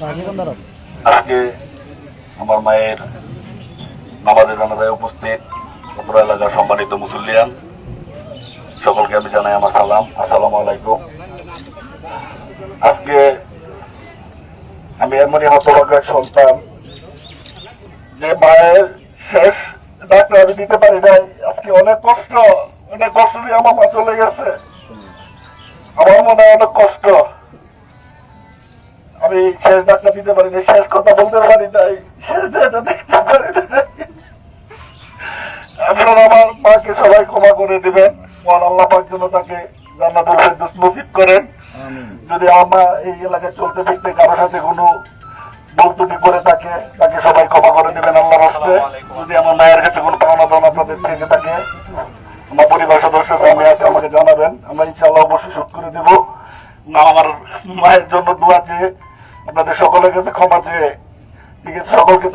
আজকে আমার মায়ের নামাজে জানাজায় উপস্থিত অত্র এলাকার সম্মানিত মুসল্লিয়ান সকলকে আমি জানাই আমার সালাম। আসসালামু আলাইকুম। আজকে আমি এমনই হতভাগ্যের সন্তান যে মায়ের শেষ ডাক্তার দিতে পারি নাই। আজকে অনেক কষ্ট অনেক কষ্ট নিয়ে আমার মা চলে গেছে। আমার মনে হয় অনেক কষ্ট। শেষ ডাক্তার দিতে পারি নাই শেষ কথা বলতে পারি নাই। শেষ দেহটা দেখতে পারি নাই। আপনারা আমার মাকে সবাই ক্ষমা করে দিবেন। মহান আল্লাহ পাক যেন তাকে জান্নাতুল ফেরদৌস নসিব করেন। যদি আমরা এই এলাকায় চলতে ফিরতে কারোর সাথে কোনো বলতুটি করে থাকে তাকে সবাই ক্ষমা করে দিবেন আল্লাহ রাস্তে যদি আমার মায়ের কাছে কোনো পাওনা দানা আপনাদের থেকে থাকে আমার পরিবার সদস্য আমি আছে আমাকে জানাবেন। আমরা ইনশাআল্লাহ অবশ্যই শোধ করে দেবো। আমার মায়ের জন্য দোয়া চেয়ে আপনাদের সকলের কাছে ক্ষমা চেয়ে ঠিক আছে সকলকে